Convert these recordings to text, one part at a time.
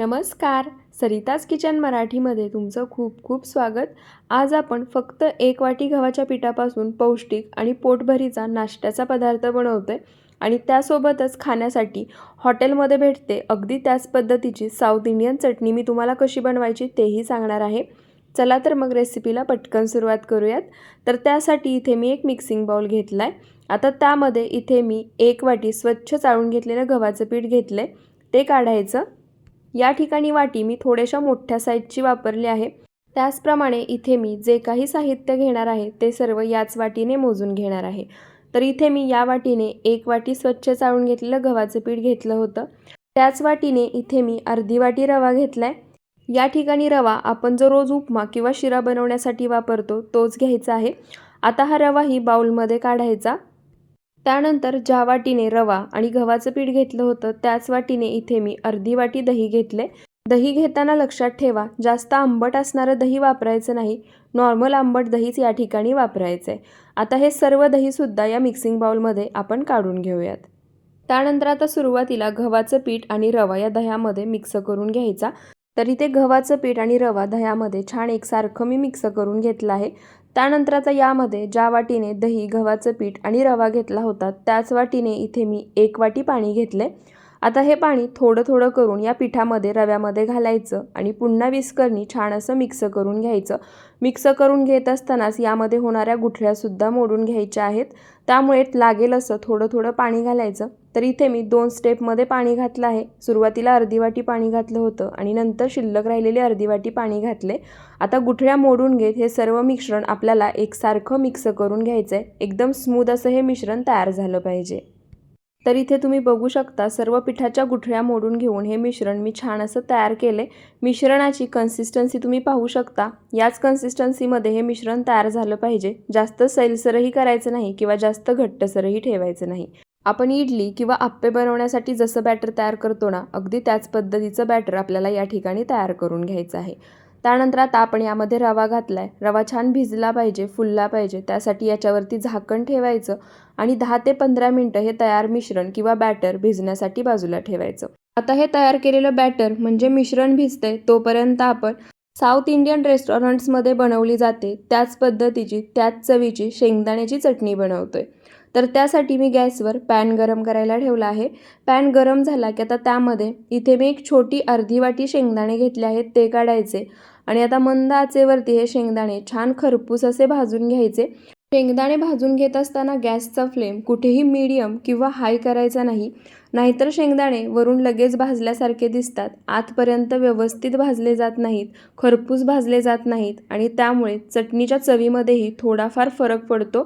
नमस्कार. सरिताज किचन मराठीमध्ये तुमचं खूप खूप स्वागत. आज आपण फक्त एक वाटी गव्हाच्या पिठापासून पौष्टिक आणि पोटभरीचा नाश्त्याचा पदार्थ बनवतो आहे आणि त्यासोबतच खाण्यासाठी हॉटेलमध्ये भेटते अगदी त्याच पद्धतीची साऊथ इंडियन चटणी मी तुम्हाला कशी बनवायची तेही सांगणार आहे. चला तर मग रेसिपीला पटकन सुरुवात करूयात. तर त्यासाठी इथे मी एक मिक्सिंग बाउल घेतला आहे आता त्यामध्ये इथे मी एक वाटी स्वच्छ चाळून घेतलेलं गव्हाचं पीठ घेतलं आहे ते काढायचं. या ठिकाणी वाटी मी थोड्याशा मोठ्या साईजची वापरली आहे. त्याचप्रमाणे इथे मी जे काही साहित्य घेणार आहे ते सर्व याच वाटीने मोजून घेणार आहे. तर इथे मी या वाटीने एक वाटी स्वच्छ चाळून घेतलेलं गव्हाचं पीठ घेतलं होतं. त्याच वाटीने इथे मी अर्धी वाटी रवा घेतला आहे या ठिकाणी रवा आपण जो रोज उपमा किंवा शिरा बनवण्यासाठी वापरतो तोच घ्यायचा आहे. आता हा रवाही बाउलमध्ये काढायचा. त्यानंतर ज्या वाटीने रवा आणि गव्हाचं पीठ घेतलं होतं त्याच वाटीने इथे मी अर्धी वाटी दही घेतले. दही घेताना लक्षात ठेवा जास्त आंबट असणारं दही वापरायचं नाही. नॉर्मल आंबट दहीच या ठिकाणी वापरायचं आहे आता हे सर्व दहीसुद्धा या मिक्सिंग बाउलमध्ये आपण काढून घेऊयात. त्यानंतर आता सुरुवातीला गव्हाचं पीठ आणि रवा या दह्यामध्ये मिक्स करून घ्यायचा. तरी ते गव्हाचं पीठ आणि रवा दह्यामध्ये छान एकसारखं मी मिक्स करून घेतलं आहे. त्यानंतर आता यामध्ये ज्या वाटीने दही गव्हाचं पीठ आणि रवा घेतला होता त्याच वाटीने इथे मी एक वाटी पाणी घेतले. आता हे पाणी थोडं थोडं करून या पिठामध्ये रव्यामध्ये घालायचं आणि पुन्हा विस्करणी छान असं मिक्स करून घ्यायचं. मिक्स करून घेत असतानाच यामध्ये होणाऱ्या गुठळ्यासुद्धा मोडून घ्यायच्या आहेत. त्यामुळे लागेल असं थोडं थोडं पाणी घालायचं. तर इथे मी दोन स्टेपमध्ये पाणी घातलं आहे. सुरुवातीला अर्धी वाटी पाणी घातलं होतं आणि नंतर शिल्लक राहिलेली अर्धी वाटी पाणी घातले. आता गुठळ्या मोडून घेत हे सर्व मिश्रण आपल्याला एकसारखं मिक्स करून घ्यायचं आहे एकदम स्मूद असं हे मिश्रण तयार झालं पाहिजे. तर इथे तुम्ही बघू शकता सर्व पिठाच्या गुठळ्या मोडून घेऊन हे मिश्रण मी छान असं तयार केले मिश्रणाची कन्सिस्टन्सी तुम्ही पाहू शकता. याच कन्सिस्टन्सीमध्ये हे मिश्रण तयार झालं पाहिजे. जास्त सैलसरही करायचं नाही किंवा जास्त घट्टसरही ठेवायचं नाही. आपण इडली किंवा आप्पे बनवण्यासाठी जसं बॅटर तयार करतो ना अगदी त्याच पद्धतीचं बॅटर आपल्याला या ठिकाणी तयार करून घ्यायचं आहे. त्यानंतर आता आपण यामध्ये रवा घातला आहे रवा छान भिजला पाहिजे फुलला पाहिजे. त्यासाठी याच्यावरती झाकण ठेवायचं आणि दहा ते पंधरा मिनटं हे तयार मिश्रण किंवा बॅटर भिजण्यासाठी बाजूला ठेवायचं. आता हे तयार केलेलं बॅटर म्हणजे मिश्रण भिजतंय तोपर्यंत आपण साऊथ इंडियन रेस्टॉरंट्समध्ये बनवली जाते. त्याच पद्धतीची त्याच चवीची शेंगदाण्याची चटणी बनवतोय. तर त्यासाठी मी गॅसवर पॅन गरम करायला ठेवला आहे. पॅन गरम झाला की आता त्यामध्ये इथे मी एक छोटी अर्धी वाटी शेंगदाणे घेतले आहेत ते काढायचे. आणि आता मंद आचेवरती हे शेंगदाणे छान खरपूस असे भाजून घ्यायचे. शेंगदाणे भाजून घेत असताना गॅसचा फ्लेम कुठेही मीडियम किंवा हाय करायचा नाही. नाहीतर शेंगदाणे वरून लगेच भाजल्यासारखे दिसतात. आतपर्यंत व्यवस्थित भाजले जात नाहीत खरपूस भाजले जात नाहीत आणि त्यामुळे चटणीच्या चवीमध्येही थोडाफार फरक पडतो.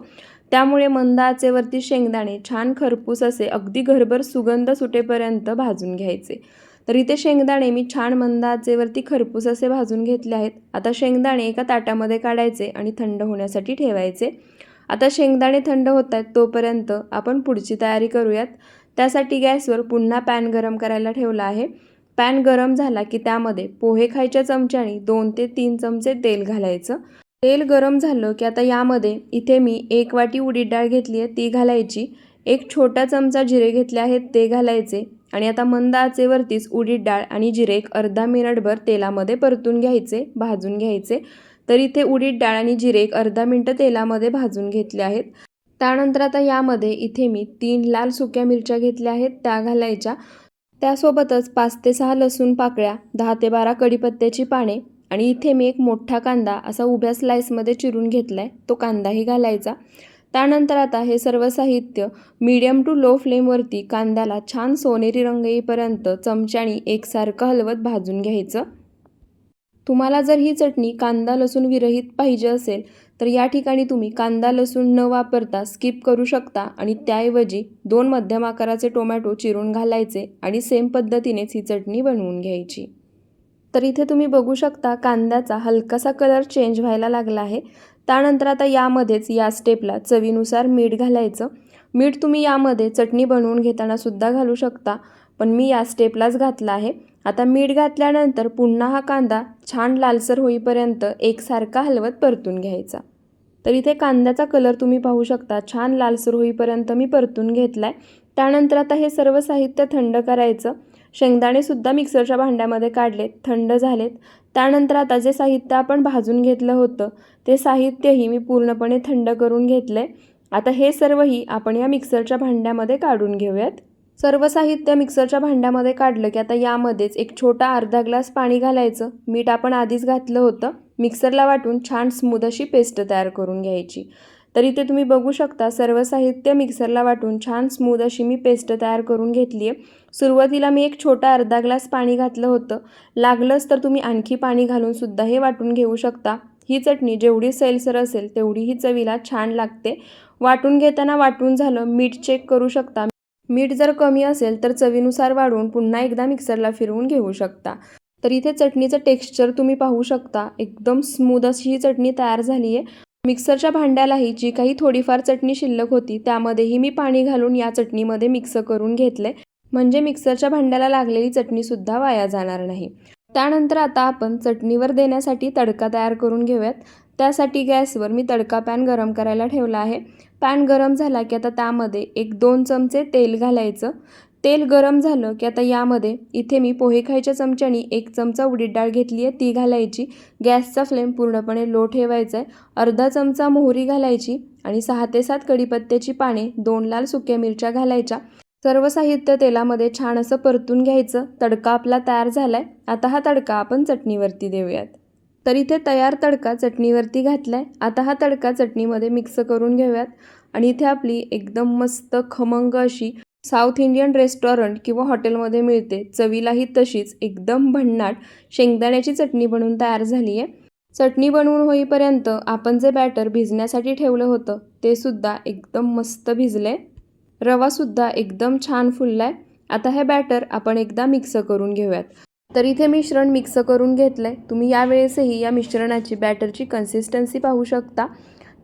त्यामुळे मंद आचेवरती शेंगदाणे छान खरपूस असे अगदी घरभर सुगंध सुटेपर्यंत भाजून घ्यायचे. तर इथे शेंगदाणे मी छान मंद आचेवरती खरपूस असे भाजून घेतले आहेत. आता शेंगदाणे एका ताटामध्ये काढायचे आणि थंड होण्यासाठी ठेवायचे. आता शेंगदाणे थंड होत आहेत तोपर्यंत आपण पुढची तयारी करूयात. त्यासाठी गॅसवर पुन्हा पॅन गरम करायला ठेवला आहे. पॅन गरम झाला की त्यामध्ये पोहे खायच्या चमच्याने दोन ते तीन चमचे तेल घालायचं. तेल गरम झालं की आता यामध्ये इथे मी एक वाटी उडीद डाळ घेतली आहे ती घालायची. एक छोटा चमचा जिरे घेतले आहेत ते घालायचे. आणि आता मंद आचेवरतीच उडीद डाळ आणि जिरे एक अर्धा मिनिटभर तेलामध्ये परतून घ्यायचे भाजून घ्यायचे. तर इथे उडीद डाळ आणि जिरे एक अर्धा मिनटं तेलामध्ये भाजून घेतले आहेत. त्यानंतर आता यामध्ये इथे मी तीन लाल सुक्या मिरच्या घेतल्या आहेत त्या घालायच्या. त्यासोबतच पाच ते सहा लसूण पाकळ्या दहा ते बारा कढीपत्त्याची पाने आणि इथे मी एक मोठा कांदा असा उभ्या स्लाईसमध्ये चिरून घेतला आहे तो कांदाही घालायचा. त्यानंतर आता हे सर्व साहित्य मीडियम टू लो फ्लेमवरती कांद्याला छान सोनेरी रंग येईपर्यंत चमच्यानी एकसारखं हलवत भाजून घ्यायचं. तुम्हाला जर ही चटणी कांदा लसूण विरहित पाहिजे असेल तर या ठिकाणी तुम्ही कांदा लसूण न वापरता स्किप करू शकता आणि त्याऐवजी दोन मध्यम आकाराचे टोमॅटो चिरून घालायचे आणि सेम पद्धतीनेच ही चटणी बनवून घ्यायची. तर इथे तुम्ही बघू शकता कांद्याचा हलकासा कलर चेंज व्हायला लागला आहे. त्यानंतर आता यामध्येच या स्टेपला चवीनुसार मीठ घालायचं. मीठ तुम्ही यामध्ये चटणी बनवून घेताना सुद्धा घालू शकता पण मी या स्टेपलाच घातला आहे. आता मीठ घातल्यानंतर पुन्हा हा कांदा छान लालसर होईपर्यंत एकसारखा हलवत परतून घ्यायचा. तर इथे कांद्याचा कलर तुम्ही पाहू शकता छान लालसर होईपर्यंत मी परतून घेतला आहे त्यानंतर आता हे सर्व साहित्य थंड करायचं. शेंगदाणेसुद्धा मिक्सरच्या भांड्यामध्ये काढलेत थंड झालेत. त्यानंतर आता जे साहित्य आपण भाजून घेतलं होतं ते साहित्यही मी पूर्णपणे थंड करून घेतलं आहे आता हे सर्वही आपण या मिक्सरच्या भांड्यामध्ये काढून घेऊयात. सर्व साहित्य मिक्सरच्या भांड्यामध्ये काढलं की आता यामध्येच एक छोटा अर्धा ग्लास पाणी घालायचं. मीठ आपण आधीच घातलं होतं. मिक्सरला वाटून छान स्मूद अशी पेस्ट तयार करून घ्यायची. तर इथे तुम्ही बघू शकता सर्व साहित्य मिक्सरला वाटून छान स्मूद अशी मी पेस्ट तयार करून घेतली आहे सुरुवातीला मी एक छोटा अर्धा ग्लास पाणी घातलं होतं. लागलंच तर तुम्ही आणखी पाणी घालूनसुद्धा हे वाटून घेऊ शकता. ही चटणी जेवढी सैलसर असेल तेवढी ही चवीला छान लागते. वाटून घेताना वाटून झालं मीठ चेक करू शकता. मीठ जर कमी असेल तर चवीनुसार वाढवून पुन्हा एकदा मिक्सरला फिरवून घेऊ शकता. तर इथे चटणीचं टेक्स्चर तुम्ही पाहू शकता. एकदम स्मूद अशी ही चटणी तयार झाली आहे मिक्सरच्या भांड्यालाही जी काही थोडीफार चटणी शिल्लक होती त्यामध्येही मी पाणी घालून या चटणीमध्ये मिक्स करून घेतले. म्हणजे मिक्सरच्या भांड्याला लागलेली चटणीसुद्धा वाया जाणार नाही. त्यानंतर आता आपण चटणीवर देण्यासाठी तडका तयार करून घेऊयात. त्यासाठी गॅसवर मी तडका पॅन गरम करायला ठेवला आहे. पॅन गरम झाला की आता त्यामध्ये एक दोन चमचे तेल घालायचं. तेल गरम झालं की आता यामध्ये इथे मी पोहे खायच्या चमच्यानी एक चमचा उडीद डाळ घेतली आहे ती घालायची. गॅसचा फ्लेम पूर्णपणे लो ठेवायचा आहे. अर्धा चमचा मोहरी घालायची आणि सहा ते सात कढीपत्त्याची पाने दोन लाल सुक्या मिरच्या घालायच्या. सर्व साहित्य तेलामध्ये छान असं परतून घ्यायचं. तडका आपला तयार झाला आहे आता हा तडका आपण चटणीवरती देऊयात. तर इथे तयार तडका चटणीवरती घातला आहे आता हा तडका चटणीमध्ये मिक्स करून घेऊयात. आणि इथे आपली एकदम मस्त खमंग अशी साऊथ इंडियन रेस्टॉरंट किंवा हॉटेलमध्ये मिळते. चवीलाही तशीच एकदम भन्नाट शेंगदाण्याची चटणी बनवून तयार झाली आहे. चटणी बनवून होईपर्यंत आपण जे बॅटर भिजण्यासाठी ठेवलं होतं ते सुद्धा एकदम मस्त भिजले. रवासुद्धा एकदम छान फुलला आहे आता हे बॅटर आपण एकदा मिक्स करून घेऊयात. तर इथे मिश्रण मिक्स करून घेतलं आहे तुम्ही यावेळेसही या मिश्रणाची बॅटरची कन्सिस्टन्सी पाहू शकता.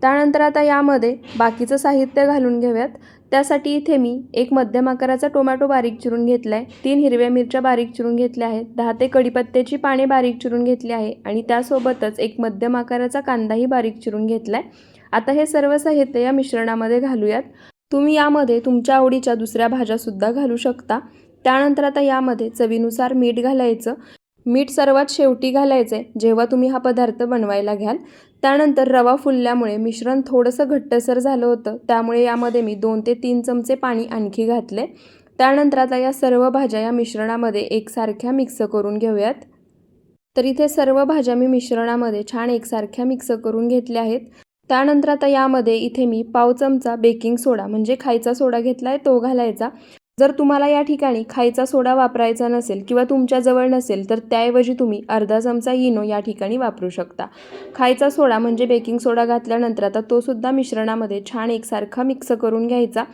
त्यानंतर आता यामध्ये बाकीचं साहित्य घालून घेऊयात. त्यासाठी इथे मी एक मध्यम आकाराचा टोमॅटो बारीक चिरून घेतला आहे तीन हिरव्या मिरच्या बारीक चिरून घेतल्या आहेत. दहा ते कडीपत्त्याची पाने बारीक चिरून घेतली आहे आणि त्यासोबतच एक मध्यम आकाराचा कांदाही बारीक चिरून घेतला आहे आता हे सर्व साहित्य या मिश्रणामध्ये घालूयात. तुम्ही यामध्ये तुमच्या आवडीच्या दुसऱ्या भाज्यासुद्धा घालू शकता. त्यानंतर आता यामध्ये चवीनुसार मीठ घालायचं. मीठ सर्वात शेवटी घालायचं आहे जेव्हा तुम्ही हा पदार्थ बनवायला घ्याल. त्यानंतर रवा फुलल्यामुळे मिश्रण थोडंसं घट्टसर झालं होतं त्यामुळे यामध्ये मी दोन ते तीन चमचे पाणी आणखी घातले त्यानंतर आता या सर्व भाज्या या मिश्रणामध्ये एकसारख्या मिक्स करून घेऊयात. तर इथे सर्व भाज्या मी मिश्रणामध्ये छान एकसारख्या मिक्स करून घेतल्या आहेत. त्यानंतर आता यामध्ये इथे मी पाव चमचा बेकिंग सोडा म्हणजे खायचा सोडा घेतला आहे तो घालायचा. जर तुम्हाला या ठिकाणी खायचा सोडा वापरायचा नसेल किंवा तुमच्याजवळ नसेल तर त्याऐवजी तुम्ही अर्धा चमचा इनो या ठिकाणी वापरू शकता. खायचा सोडा म्हणजे बेकिंग सोडा घातल्यानंतर आता तो सुद्धा मिश्रणामध्ये छान एकसारखा मिक्स करून घ्यायचा.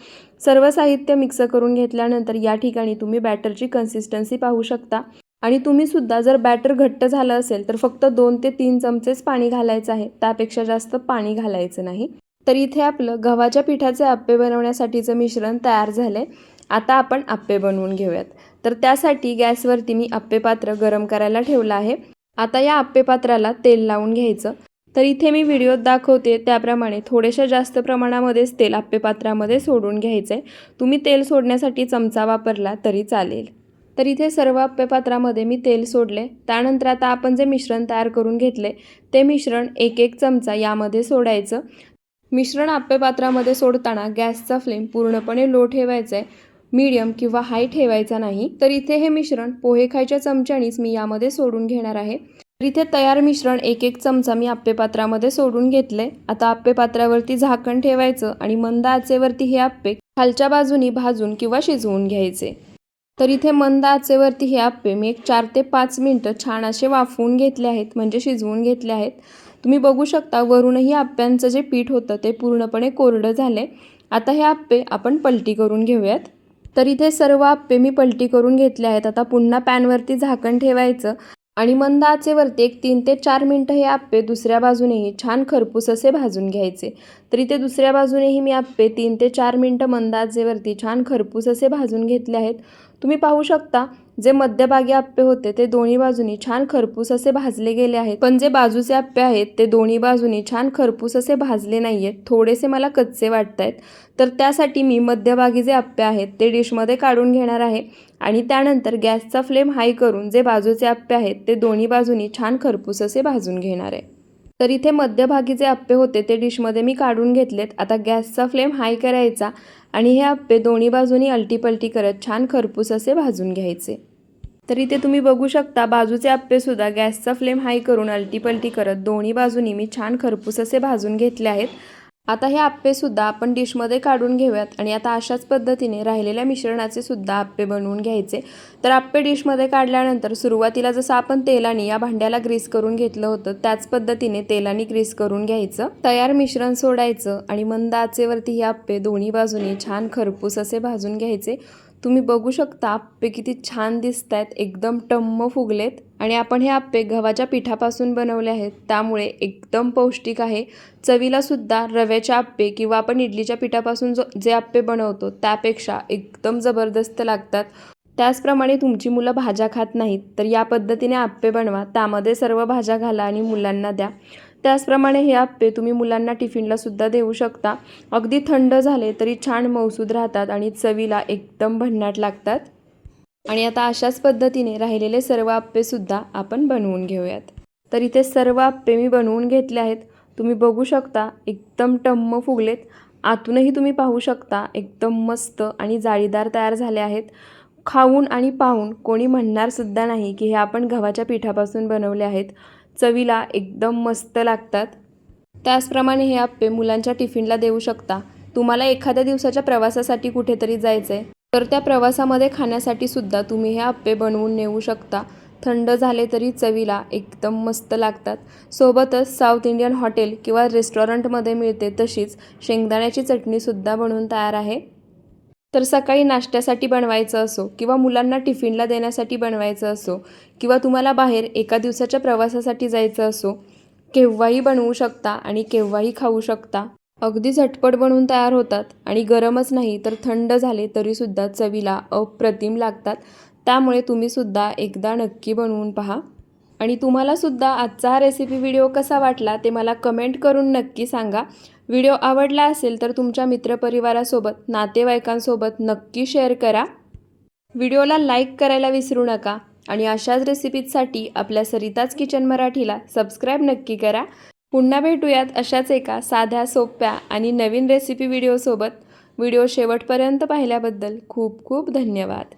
सर्व साहित्य मिक्स करून घेतल्यानंतर या ठिकाणी तुम्ही बॅटरची कन्सिस्टन्सी पाहू शकता. आणि तुम्ही सुद्धा जर बॅटर घट्ट झालं असेल तर फक्त दोन ते तीन चमचेच पाणी घालायचं आहे. त्यापेक्षा जास्त पाणी घालायचं नाही. तर इथे आपलं गव्हाच्या पिठाचे आप्पे बनवण्यासाठीचं मिश्रण तयार झालं आहे आता आपण आप्पे बनवून घेऊयात. तर त्यासाठी गॅसवरती मी आप्पे पात्र गरम करायला ठेवलं आहे. आता या आप्पे पात्राला तेल लावून घ्यायचं. तर इथे मी व्हिडिओत दाखवते त्याप्रमाणे थोडेशा जास्त प्रमाणामध्येच तेल आप्पे पात्रामध्ये सोडून घ्यायचं आहे तुम्ही तेल सोडण्यासाठी चमचा वापरला तरी चालेल. तर इथे सर्व आप्पे पात्रामध्ये मी तेल सोडले. त्यानंतर आता आपण जे मिश्रण तयार करून घेतले ते मिश्रण एक एक चमचा यामध्ये सोडायचं. मिश्रण आप्पे पात्रामध्ये सोडताना गॅसचा फ्लेम पूर्णपणे लो ठेवायचा आहे मीडियम किंवा हाय ठेवायचा नाही तर इथे हे मिश्रण पोहे खायच्या चमच्यानीच मी यामध्ये सोडून घेणार आहे. तर इथे तयार मिश्रण एक एक चमचा मी आप्पे पात्रामध्ये सोडून घेतले. आता आप्पे पात्रावरती झाकण ठेवायचं आणि मंद आचेवरती हे आप्पे खालच्या बाजूनी भाजून किंवा शिजवून घ्यायचे. तर इथे मंद आचेवरती हे आप्पे मी एक चार ते पाच मिनटं छान असे वाफवून घेतले आहेत म्हणजे शिजवून घेतले आहेत. तुम्ही बघू शकता वरूनही आप्प्यांचं जे पीठ होतं ते पूर्णपणे कोरडं झाले. आता हे आप्पे आपण पलटी करून घेऊयात. तर इथे सर्व आप्पे मी पलटी करून घेतले आहेत. आता पुन्हा पॅनवरती झाकण ठेवायचं. आणि मंद आचेवरती एक तीन ते चार मिनटं हे आप्पे दुसऱ्या बाजूनेही छान खरपूस असे भाजून घ्यायचे. तर इथे दुसऱ्या बाजूनेही मी आप्पे तीन ते चार मिनटं मंद आचेवरती छान खरपूस असे भाजून घेतले आहेत. तुम्ही पाहू शकता जे मध्यभागी आप्पे होते ते दोन्ही बाजूनी छान खरपूस असे भाजले गेले आहेत. पण जे बाजूचे आप्पे आहेत ते दोन्ही बाजूनी छान खरपूस असे भाजले नाही आहेत थोडेसे मला कच्चे वाटत आहेत तर त्यासाठी मी मध्यभागी जे आप्पे आहेत ते डिशमध्ये काढून घेणार आहे आणि त्यानंतर गॅसचा फ्लेम हाय करून जे बाजूचे आप्पे आहेत ते दोन्ही बाजूनी छान खरपूस असे भाजून घेणार आहे. तर इथे मध्यभागी जे आप्पे होते ते डिशमध्ये मी काढून घेतलेत. आता गॅसचा फ्लेम हाय करायचा आणि हे आप्पे दोन्ही बाजूनी अलटीपलटी करत छान खरपूस असे भाजून घ्यायचे. तर इथे तुम्ही बघू शकता बाजूचे आप्पेसुद्धा गॅसचा फ्लेम हाय करून अलटीपलटी करत दोन्ही बाजूनी मी छान खरपूस असे भाजून घेतले आहेत. आता हे आप्पेसुद्धा आपण डिशमध्ये काढून घेऊयात. आणि आता अशाच पद्धतीने राहिलेल्या मिश्रणाचे सुद्धा आप्पे बनवून घ्यायचे. तर आप्पे डिशमध्ये काढल्यानंतर सुरुवातीला जसं आपण तेलाने या भांड्याला ग्रीस करून घेतलं होतं त्याच पद्धतीने तेलाने ग्रीस करून घ्यायचं. तयार मिश्रण सोडायचं आणि मंद आचेवरती हे आप्पे दोन्ही बाजूने छान खरपूस असे भाजून घ्यायचे. तुम्ही बघू शकता आप्पे किती छान दिसत आहेत एकदम टम्म फुगलेत. आणि आपण हे आप्पे गव्हाच्या पिठापासून बनवले आहेत. त्यामुळे एकदम पौष्टिक आहे. चवीला सुद्धा रव्याचे आप्पे किंवा आपण इडलीच्या पिठापासून जो जे आप्पे बनवतो त्यापेक्षा एकदम जबरदस्त लागतात. त्याचप्रमाणे तुमची मुलं भाज्या खात नाहीत तर या पद्धतीने आप्पे बनवा. त्यामध्ये सर्व भाज्या घाला आणि मुलांना द्या. त्याचप्रमाणे हे आप्पे तुम्ही मुलांना टिफिनला सुद्धा देऊ शकता. अगदी थंड झाले तरी छान मौसूद राहतात आणि चवीला एकदम भन्नाट लागतात. आणि आता अशाच पद्धतीने राहिलेले सर्व आप्पेसुद्धा आपण बनवून घेऊयात. तर इथे सर्व आप्पे मी बनवून घेतले आहेत. तुम्ही बघू शकता एकदम टम्म फुगलेत. आतूनही तुम्ही पाहू शकता एकदम मस्त आणि जाळीदार तयार झाले आहेत. खाऊन आणि पाहून कोणी म्हणणारसुद्धा नाही की हे आपण गव्हाच्या पिठापासून बनवले आहेत. चवीला एकदम मस्त लागतात. त्याचप्रमाणे हे आप्पे मुलांच्या टिफिनला देऊ शकता. तुम्हाला एखाद्या दिवसाच्या प्रवासासाठी कुठेतरी जायचं आहे तर त्या प्रवासामध्ये खाण्यासाठी सुद्धा तुम्ही हे आप्पे बनवून नेऊ शकता. थंड झाले तरी चवीला एकदम मस्त लागतात. सोबतच साऊथ इंडियन हॉटेल किंवा रेस्टॉरंटमध्ये मिळते तशीच शेंगदाण्याची चटणीसुद्धा बनवून तयार आहे. तर सकाळी नाश्त्यासाठी बनवायचं असो किंवा मुलांना टिफिनला देण्यासाठी बनवायचं असो किंवा तुम्हाला बाहेर एका दिवसाच्या प्रवासासाठी जायचं असो केव्हाही बनवू शकता आणि केव्हाही खाऊ शकता. अगदी झटपट बनवून तयार होतात आणि गरमच नाही तर थंड झाले तरीसुद्धा चवीला अप्रतिम लागतात. त्यामुळे तुम्हीसुद्धा एकदा नक्की बनवून पहा. आणि तुम्हालासुद्धा आजचा हा रेसिपी व्हिडिओ कसा वाटला ते मला कमेंट करून नक्की सांगा. व्हिडिओ आवडला असेल तर तुमच्या मित्रपरिवारासोबत नातेवाईकांसोबत नक्की शेअर करा. व्हिडिओला लाईक करायला विसरू नका आणि अशाच रेसिपीजसाठी आपल्या सरिताज किचन मराठीला सबस्क्राईब नक्की करा. पुन्हा भेटूयात अशाच एका साध्या सोप्या आणि नवीन रेसिपी व्हिडिओसोबत व्हिडिओ शेवटपर्यंत पाहिल्याबद्दल खूप खूप धन्यवाद.